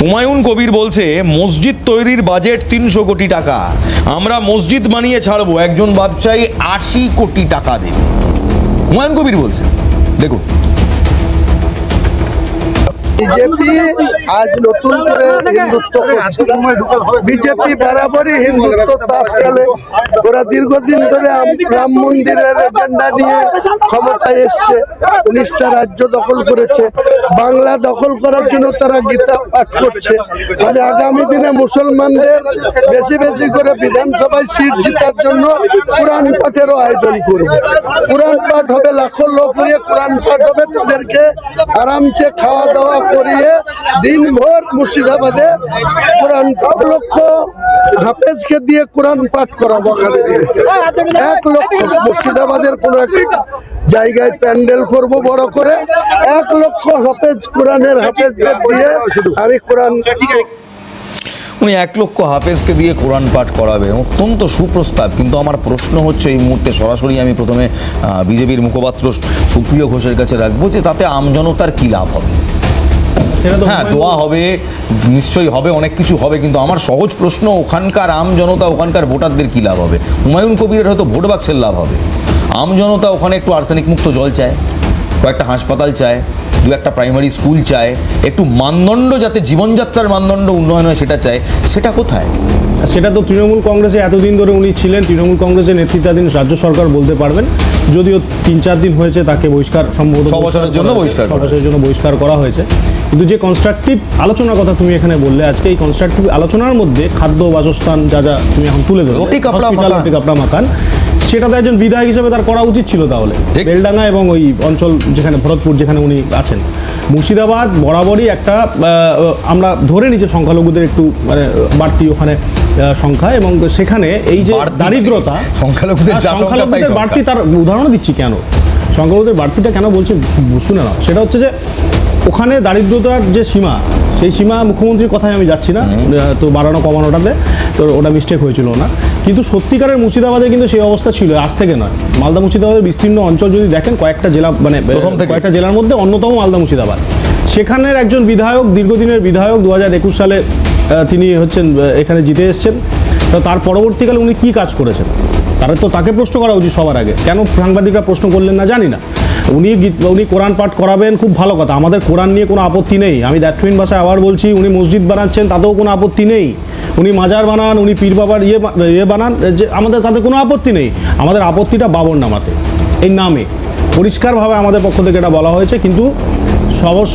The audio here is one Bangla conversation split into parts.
হুমায়ুন কবির বলছে, মসজিদ তৈরির বাজেট তিনশো কোটি টাকা। আমরা মসজিদ বানিয়ে ছাড়বো, একজন ব্যবসায়ী আশি কোটি টাকা দেবে। হুমায়ুন কবির বলছে। দেখুন বিজেপি আজ নতুন করে হিন্দুত্ব বিজেপি বরাবরই হিন্দুত্ব তাস খেলে ওরা দীর্ঘদিন ধরে রাম মন্দিরের এজেন্ডা নিয়ে ক্ষমতায় এসছে। উনিশটা রাজ্য দখল করেছে। বাংলা দখল করার জন্য তারা গীতা পাঠ করছে। আমি আগামী দিনে মুসলমানদের বেশি বেশি করে বিধানসভায় সিট জেতার জন্য কোরআন পাঠেরও আয়োজন করব। কোরআন পাঠ হবে, লাখো লোক নিয়ে কোরআন পাঠ হবে, তাদেরকে আরামসে খাওয়া দাওয়া করিয়ে দিনভর মুর্শিদাবাদে কোরআন লক্ষ হাফেজকে দিয়ে কোরআন পাঠ করাবো এক লক্ষ মুর্শিদাবাদের কোন এক জায়গায় প্যান্ডেল করব বড় করে। এক লক্ষ হাফেজ কোরআনের হাফেজদের দিয়ে আমি কোরআন উনি এক লক্ষ হাফেজকে দিয়ে কোরআন পাঠ করাবেন। অত্যন্ত সুপ্রস্তাব। কিন্তু আমার প্রশ্ন হচ্ছে এই মুহূর্তে সরাসরি আমি প্রথমে বিজেপির মুখপাত্র সুপ্রিয় ঘোষের কাছে রাখব যে তাতে আমজনতার কী লাভ হবে? হ্যাঁ দোয়া হবে নিশ্চয়ই হবে অনেক কিছু হবে কিন্তু আমার সহজ প্রশ্ন ওখানকার আম জনতা ওখানকার ভোটারদের কী লাভ হবে? হুমায়ুন কবিরের হয়তো ভোট বাক্সের লাভ হবে। আম জনতা ওখানে একটু আর্সেনিক মুক্ত জল চায় কয়েকটা হাসপাতাল চায় দু একটা প্রাইমারি স্কুল চায় একটু মানদণ্ড যাতে জীবনযাত্রার মানদণ্ড উন্নয়ন হয় সেটা চায় সেটা কোথায়? সেটা তো তৃণমূল কংগ্রেসে এতদিন ধরে উনি ছিলেন তৃণমূল কংগ্রেসের নেতৃত্বাধীন রাজ্য সরকার বলতে পারবেন। যদিও তিন চার দিন হয়েছে তাকে বহিষ্কার সম্ভবত ছ বছরের জন্য বহিষ্কার ছ বছরের জন্য বহিষ্কার করা হয়েছে। কিন্তু যে কনস্ট্রাকটিভ আলোচনার কথা তুমি এখানে বললে আজকে এই কনস্ট্রাকটিভ আলোচনার মধ্যে খাদ্য বাসস্থান যা যা তুমি এখন তুলে ধরো রুটি কাপড়া মাখান। সেটা তো একজন বিধায়ক হিসেবে তার করা উচিত ছিল তাহলে। বেলডাঙ্গা এবং ওই অঞ্চল যেখানে ভরতপুর যেখানে উনি আছেন। মুর্শিদাবাদ বরাবরই একটা আমরা ধরে নিই যে সংখ্যালঘুদের একটু মানে বাড়তি ওখানে সংখ্যা এবং সেখানে এই যে দারিদ্রতা মানে সংখ্যালঘুদের সংখ্যালঘুদের বাড়তি তার উদাহরণ দিচ্ছি কেন? সংখ্যালঘুদের বাড়তিটা কেন বলছি? শুনে নাও। সেটা হচ্ছে যে ওখানে দারিদ্রতার যে সীমা সেই সীমা মুখ্যমন্ত্রীর কথায় আমি যাচ্ছি না। তো বাড়ানো কমানোটাতে তো ওটা মিস্টেক হয়েছিল না। কিন্তু সত্যিকারের মুর্শিদাবাদে কিন্তু সেই অবস্থা ছিল আজ থেকে নয়। মালদা মুর্শিদাবাদের বিস্তীর্ণ অঞ্চল যদি দেখেন কয়েকটা জেলা মানে। কয়েকটা জেলার মধ্যে অন্যতম মালদা মুর্শিদাবাদ। সেখানের একজন বিধায়ক দীর্ঘদিনের বিধায়ক দু হাজার একুশ সালে তিনি হচ্ছেন এখানে জিতে এসছেন। তো তার পরবর্তীকালে উনি কি কাজ করেছেন? তারা তো তাকে প্রশ্ন করা উচিত সবার আগে। কেন সাংবাদিকরা প্রশ্ন করলেন না জানি না। উনি উনি কোরআন পাঠ করাবেন, খুব ভালো কথা। আমাদের কোরআন নিয়ে কোনো আপত্তি নেই। আমি দ্যাটুইন ভাষায় আবার বলছি, উনি মসজিদ বানাচ্ছেন, তাতেও কোনো আপত্তি নেই। উনি মাজার বানান, উনি পীর বাবার ইয়ে ইয়ে বানান যে, আমাদের তাতে কোনো আপত্তি নেই। আমাদের আপত্তিটা বাবর নামাতে এই নামে। পরিষ্কারভাবে আমাদের পক্ষ থেকে এটা বলা হয়েছে, কিন্তু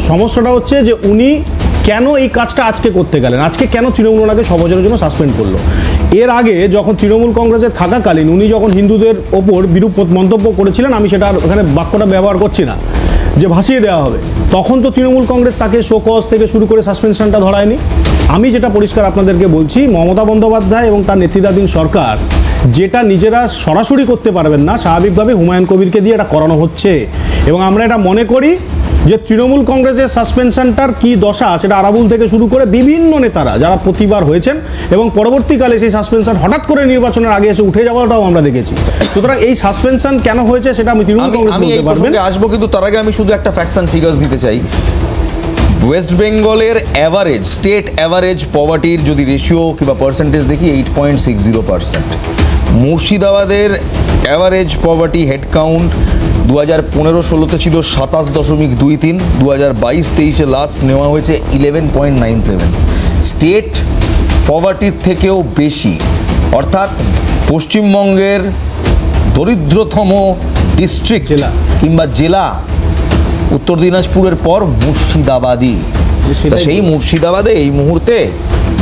সমস্যাটা হচ্ছে যে উনি কেন এই কাজটা আজকে করতে গেলেন? আজকে কেন তৃণমূল ওনাকে ছ বছরের জন্য সাসপেন্ড করল? এর আগে যখন তৃণমূল কংগ্রেসে থাকাকালীন উনি যখন হিন্দুদের ওপর বিরূপ মন্তব্য করেছিলেন, আমি সেটা ওখানে বাক্যটা ব্যবহার করছি না, যে ভাসিয়ে দেওয়া হবে। তখন তো তৃণমূল কংগ্রেস তাকে শোকজ থেকে শুরু করে সাসপেনশনটা ধরায়নি। আমি যেটা পরিষ্কার আপনাদেরকে বলছি, মমতা বন্দ্যোপাধ্যায় এবং তার নেতৃত্বাধীন সরকার যেটা নিজেরা সরাসরি করতে পারবেন না, স্বাভাবিকভাবে হুমায়ুন কবিরকে দিয়ে এটা করানো হচ্ছে। এবং আমরা এটা মনে করি যে তৃণমূল কংগ্রেসের সাসপেনশনটার কি দশা সেটা আরাবুল থেকে শুরু করে বিভিন্ন নেতারা যারা প্রতিবার হয়েছেন এবং পরবর্তীকালে সেই সাসপেনশন হঠাৎ করে নির্বাচনের আগে এসে উঠে যাওয়াটাও আমরা দেখেছি। সুতরাং এই সাসপেনশন কেন হয়েছে সেটা আমি তৃণমূল কংগ্রেস বলতে পারবেন। আসব কিন্তু তার আগে আমি শুধু একটা ফ্যাক্টস অ্যান্ড ফিগার্স দিতে চাই। ওয়েস্ট বেঙ্গলের অ্যাভারেজ স্টেট অ্যাভারেজ পভার্টির যদি রেশিও কিংবা পার্সেন্টেজ দেখি eight point six zero percent মুর্শিদাবাদের অ্যাভারেজ পভার্টি হেড কাউন্ট দু হাজার পনেরো ষোলোতে ছিল সাতাশ দশমিক দুই তিন দু হাজার বাইশ তেইশে লাস্ট নেওয়া হয়েছে eleven point nine seven state পভার্টির থেকেও বেশি। অর্থাৎ পশ্চিমবঙ্গের দরিদ্রতম ডিস্ট্রিক্ট জেলা। কিংবা জেলা উত্তর দিনাজপুরের পর মুর্শিদাবাদই সেটাই সেই মুর্শিদাবাদে এই মুহূর্তে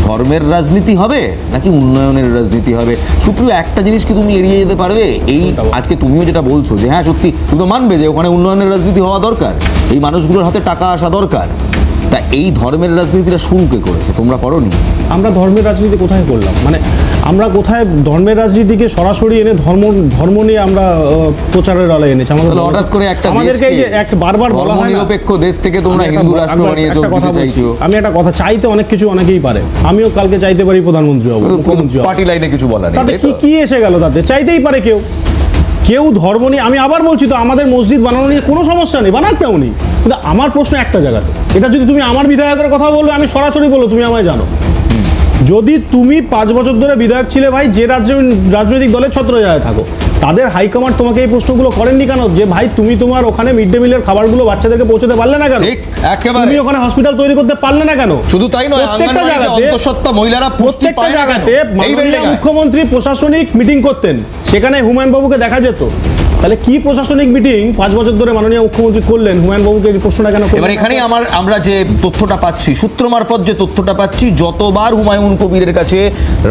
ধর্মের রাজনীতি হবে নাকি উন্নয়নের রাজনীতি হবে? সুপ্রিয়, একটা জিনিস কি তুমি এড়িয়ে যেতে পারবে? এই আজকে তুমিও যেটা বলছো যে হ্যাঁ সত্যি, তুমি তো মানবে যে ওখানে উন্নয়নের রাজনীতি হওয়া দরকার। এই মানুষগুলোর হাতে টাকা আসা দরকার। তা এই ধর্মের রাজনীতিটা শুরু কে করেছে? তোমরা করনি? আমরা ধর্মের রাজনীতি কোথায় করলাম? মানে আমরা কোথায় ধর্মের রাজনীতিকে সরাসরি এনে ধর্ম ধর্ম নিয়ে আমরা প্রচারের আলে এনেছি? আমাদের হঠাৎ করে একটা আমাদেরকে এই যে দেশকে একটা বারবার বলা হয় নিরপেক্ষ দেশ থেকে তোমরা হিন্দু রাষ্ট্র বানিয়ে কথা। চাইছো। আমি একটা কথা চাইতে অনেক কিছু অনেকেই পারে। আমিও কালকে চাইতে পারি প্রধানমন্ত্রী হব পার্টি লাইনে কিছু বলা নেই তাতে কি তো? কি এসে গেল তাতে? চাইতেই পারে কেউ। কেউ ধর্ম নিয়ে আমি আবার বলছি তো আমাদের মসজিদ বানানো নিয়ে কোনো সমস্যা নেই বানাক না উনি কিন্তু আমার প্রশ্ন একটা জায়গাতে। এটা যদি তুমি আমার বিধায়কের কথা বলবে আমি সরাসরি বলব তুমি আমায় জানো। যদি তুমি পাঁচ বছর ধরে বিধায়ক ছিলে ভাই যে রাজ্য রাজনৈতিক দলের ছত্র জায়গায় থাকো তাদের হাইকমান্ড তোমাকে এই প্রশ্নগুলো করেননি কেন? যে ভাই তুমি তোমার ওখানে মিড ডে মিলের খাবারগুলো বাচ্চাদেরকে পৌঁছতে পারলে না কেন। তুমি ওখানে হসপিটাল তৈরি করতে পারলে না কেন? শুধু তাই নয় প্রত্যেকটা জায়গাতে- অন্তঃসত্ত্বা মহিলারা প্রত্যেকটা? জায়গাতে মুখ্যমন্ত্রী প্রশাসনিক মিটিং করতেন। সেখানে হুমায়ুন বাবুকে দেখা যেত। তাহলে কি প্রশাসনিক মিটিং পাঁচ বছর ধরে মাননীয় মুখ্যমন্ত্রী করলেন? হুমায়ুন বাবুকে প্রশ্নটা কেন এবার এখানেই আমার, আমরা যে তথ্যটা পাচ্ছি, সূত্র মারফত যে তথ্যটা পাচ্ছি, যতবার হুমায়ুন কবিরের কাছে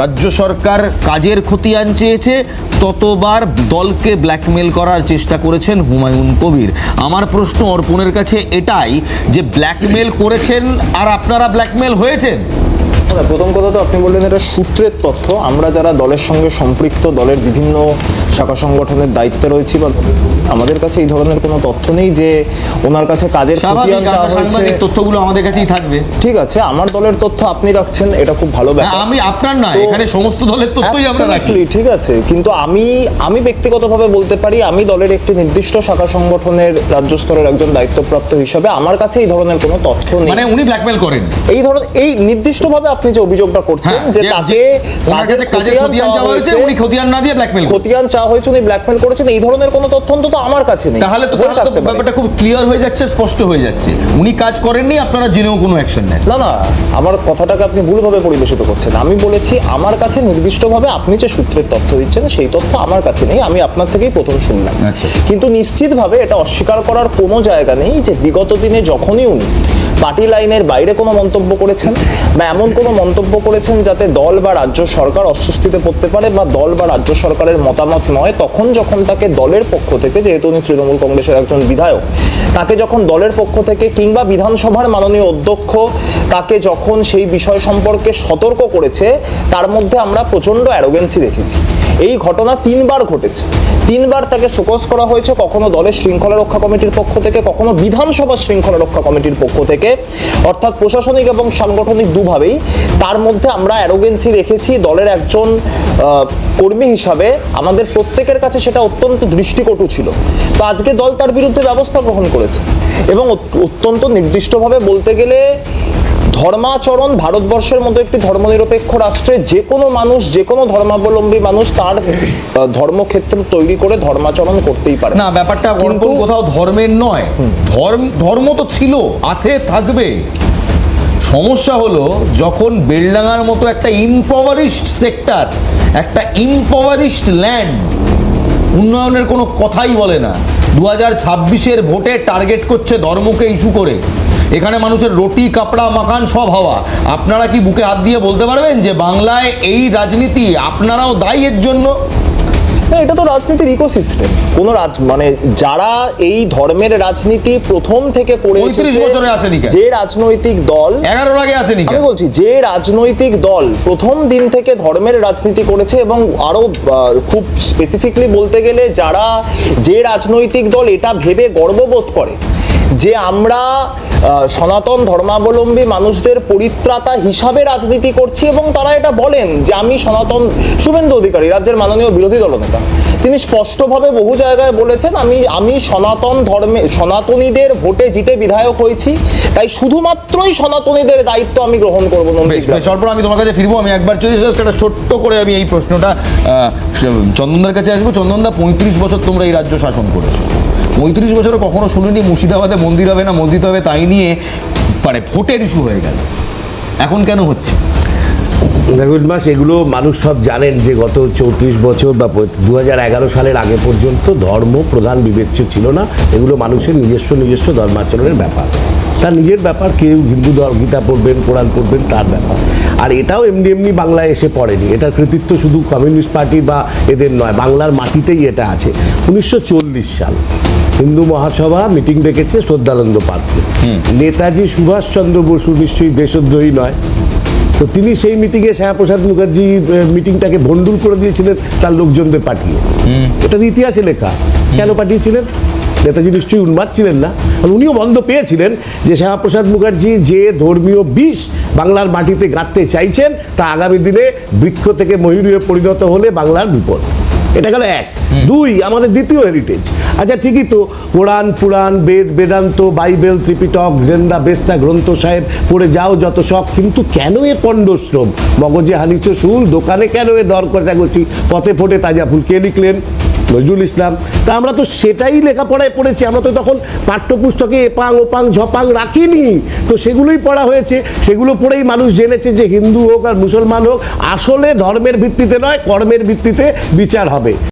রাজ্য সরকার কাজের খতিয়ান চেয়েছে ততবার দলকে ব্ল্যাকমেল করার চেষ্টা করেছেন হুমায়ুন কবির। আমার প্রশ্ন অর্পণের কাছে এটাই যে ব্ল্যাকমেল করেছেন আর আপনারা ব্ল্যাকমেল হয়েছেন? প্রথম কথা তো আপনি বললেন এটা সূত্রের তথ্য। আমরা যারা দলের সঙ্গে সম্পৃক্ত দলের বিভিন্ন শাখা সংগঠনের দায়িত্বে রয়েছি বা আমাদের কাছে এই ধরনের কোনো তথ্য নেই যে ওনার কাছে কাজের তথ্যগুলো আমাদের কাছেই থাকবে। ঠিক আছে আমার দলের তথ্য আপনি রাখছেন এটা খুব ভালো ব্যাপার। আমি আপনার নয় এখানে সমস্ত দলের তথ্যই আমরা রাখি। ঠিক আছে কিন্তু আমি আমি ব্যক্তিগতভাবে বলতে পারি আমি দলের একটি নির্দিষ্ট শাখা সংগঠনের রাজ্য স্তরের একজন দায়িত্বপ্রাপ্ত হিসাবে আমার কাছে এই ধরনের কোনো তথ্য নেই। মানে উনি ব্ল্যাকমেল করেন এই ধরনের এই নির্দিষ্টভাবে আপনি যে অভিযোগটা করছেন হ্যাঁ, যে তাকে ওনার খতিয়ান চাওয়া হয়েছে উনি খতিয়ান না দিয়ে ব্ল্যাকমেল খতিয়ান চাওয়া হয়েছে উনি ব্ল্যাকমেল করেছেন এই ধরনের কোনো তথ্য অন্তত আমার কাছে নেই। তাহলে তো তো। ব্যাপারটা খুব ক্লিয়ার হয়ে যাচ্ছে স্পষ্ট হয়ে যাচ্ছে। উনি কাজ করেননি আপনারা জেনেও কোনো অ্যাকশন নেন। না না আমার কথাটাকে আপনি ভুলভাবে পরিবেশিত করছেন। আমি বলেছি আমার কাছে নির্দিষ্টভাবে আপনি যে সূত্রের তথ্য দিচ্ছেন সেই তথ্য আমার কাছে নেই আমি আপনার থেকেই প্রথম শুনলাম। আচ্ছা। কিন্তু নিশ্চিতভাবে এটা অস্বীকার করার কোনো জায়গা নেই যে বিগত দিনে যখনই উনি পার্টি লাইনের বাইরে কোনো মন্তব্য করেছেন? বা এমন কোনো মন্তব্য করেছেন যাতে দল বা রাজ্য সরকার অস্বস্তিতে পড়তে পারে বা দল বা রাজ্য সরকারের মতামত নয়? তখন যখন তাকে দলের পক্ষ থেকে, যেহেতু উনি তৃণমূল কংগ্রেসের একজন বিধায়ক, তাকে যখন দলের পক্ষ থেকে কিংবা বিধানসভার মাননীয় অধ্যক্ষ তাকে যখন সেই বিষয় সম্পর্কে সতর্ক করেছে, তার মধ্যে আমরা প্রচণ্ড অ্যারোগেন্সি দেখেছি। এই ঘটনা তিনবার ঘটেছে। তিনবার তাকে শোকস করা হয়েছে কখনো দলের শৃঙ্খলা রক্ষা কমিটির পক্ষ থেকে, কখনো বিধানসভা শৃঙ্খলা রক্ষা কমিটির পক্ষ থেকে। অর্থাৎ প্রশাসনিক এবং সাংগঠনিক দুভাবেই। তার মধ্যে আমরা অ্যারোগেন্সি দেখেছি দলের একজন কর্মী হিসাবে। আমাদের প্রত্যেকের কাছে সেটা অত্যন্ত দৃষ্টিকটু ছিল। তো আজকে দল তার বিরুদ্ধে ব্যবস্থা গ্রহণ করেছে। এবং অত্যন্ত নির্দিষ্টভাবে বলতে গেলে ধর্মাচরণ ভারতবর্ষের মতো একটি ধর্মনিরপেক্ষ রাষ্ট্রে যে কোনো মানুষ যে কোনো ধর্মাবলম্বী মানুষ তার ধর্মক্ষেত্র তৈরি করে ধর্মাচরণ করতেই পারে। না ব্যাপারটা কিন্তু কোথাও ধর্মের নয়। ধর্ম ধর্ম তো ছিল আছে থাকবে। সমস্যা হলো যখন বেলডাঙ্গার মতো একটা ইম্পাওয়ারিস্ট সেক্টর একটা ইম্পাওয়ারিস্ট ল্যান্ড উন্নয়নের কোনো কথাই বলে না। দু হাজার ছাব্বিশের ভোটে টার্গেট করছে ধর্মকে ইস্যু করে। এখানে মানুষের রুটি কাপড়া মাখান সব হওয়া। আপনারা কি বুকে হাত দিয়ে বলতে পারবেন যে বাংলায় এই রাজনীতি আপনারাও দায়ী এর জন্য? এটা তো রাজনীতির ইকোসিস্টেম কোন রাজ মানে যারা এই ধর্মের রাজনীতি প্রথম থেকে করে 35 বছরে আসেনি যে রাজনৈতিক দল এগারোর আগে আসেনি আমি বলছি যে রাজনৈতিক দল প্রথম দিন থেকে ধর্মের রাজনীতি করেছে এবং আরও খুব স্পেসিফিকলি বলতে গেলে যারা যে রাজনৈতিক দল এটা ভেবে গর্ববোধ করে। যে আমরা সনাতন ধর্মাবলম্বী মানুষদের পরিত্রাতা হিসাবে রাজনীতি করছি এবং তারা এটা বলেন যে আমি সনাতন শুভেন্দু অধিকারী রাজ্যের মাননীয় বিরোধী দলনেতা। তিনি স্পষ্টভাবে বহু জায়গায় বলেছেন আমি আমি সনাতন ধর্মে সনাতনীদের ভোটে জিতে বিধায়ক হয়েছি তাই শুধুমাত্রই সনাতনীদের দায়িত্ব আমি গ্রহণ করব। বেশ আমি তোমার কাছে ফিরবো আমি একবার চলে জাস্ট একটা ছোট্ট করে আমি এই প্রশ্নটা চন্দনদার কাছে আসব। চন্দনদা পঁয়ত্রিশ বছর তোমরা এই রাজ্য শাসন করেছ। পঁয়ত্রিশ বছরে কখনো শুনিনি মুর্শিদাবাদে মন্দির হবে না, মসজিদ হবে, তাই নিয়ে মানে ভোটের ইস্যু হয়ে গেল। এখন কেন হচ্ছে? দেখুন মাস এগুলো মানুষ সব জানেন যে গত চৌত্রিশ বছর বা দু এগারো সালের আগে পর্যন্ত ধর্ম, প্রধান বিবেচ্য ছিল না। এগুলো মানুষের নিজস্ব নিজস্ব ধর্মাচরণের ব্যাপার। তার নিজের ব্যাপার কেউ হিন্দু ধর্ম গীতা পড়বেন কোরআন পড়বেন তার ব্যাপার। আর এটাও এমনি এমনি বাংলায় এসে পড়েনি। এটার কৃতিত্ব শুধু কমিউনিস্ট পার্টি বা এদের নয় বাংলার মাটিতেই এটা আছে। উনিশশো সাল হিন্দু মহাসভা মিটিং ডেকেছে শ্রদ্ধানন্দ পার্কে নেতাজি সুভাষচন্দ্র বসু নিশ্চয়ই দেশদ্রোহী নয়। তো তিনি সেই মিটিংয়ে শ্যামাপ্রসাদ মুখার্জি মিটিংটাকে ভণ্ডুল করে দিয়েছিলেন তার লোকজনদের পাঠিয়ে। এটা ইতিহাসে লেখা। কেন পাঠিয়েছিলেন? নেতাজি নিশ্চয়ই উন্মাদ ছিলেন না। উনিও বন্ধ পেয়েছিলেন যে শ্যামাপ্রসাদ মুখার্জি যে ধর্মীয় বিষ বাংলার মাটিতে গাঁথতে চাইছেন তা আগামী দিনে বৃক্ষ থেকে ময়ূরীয় পরিণত হলে বাংলার বিপদ। এটা গেল এক। দুই আমাদের দ্বিতীয় হেরিটেজ আচ্ছা ঠিকই তো Quran Purana Veda Vedanta Bible Tripitaka Zend Avesta Granth Sahib পড়ে যাও যত শখ কিন্তু কেন এ পণ্ডশ্রম মগজে হানিচ সুল দোকানে কেন এ দর কষাকষি পথে ফোটে তাজা ফুল কে লিখলেন? নজরুল ইসলাম। তা আমরা তো সেটাই লেখাপড়ায় পড়েছি, আমরা তো তখন পাঠ্যপুস্তকে এপাং ওপাং ঝপাং রাখিনি। তো সেগুলোই পড়া হয়েছে, সেগুলো পড়েই মানুষ জেনেছে যে হিন্দু হোক আর মুসলমান হোক, আসলে ধর্মের ভিত্তিতে নয়, কর্মের ভিত্তিতে বিচার হবে।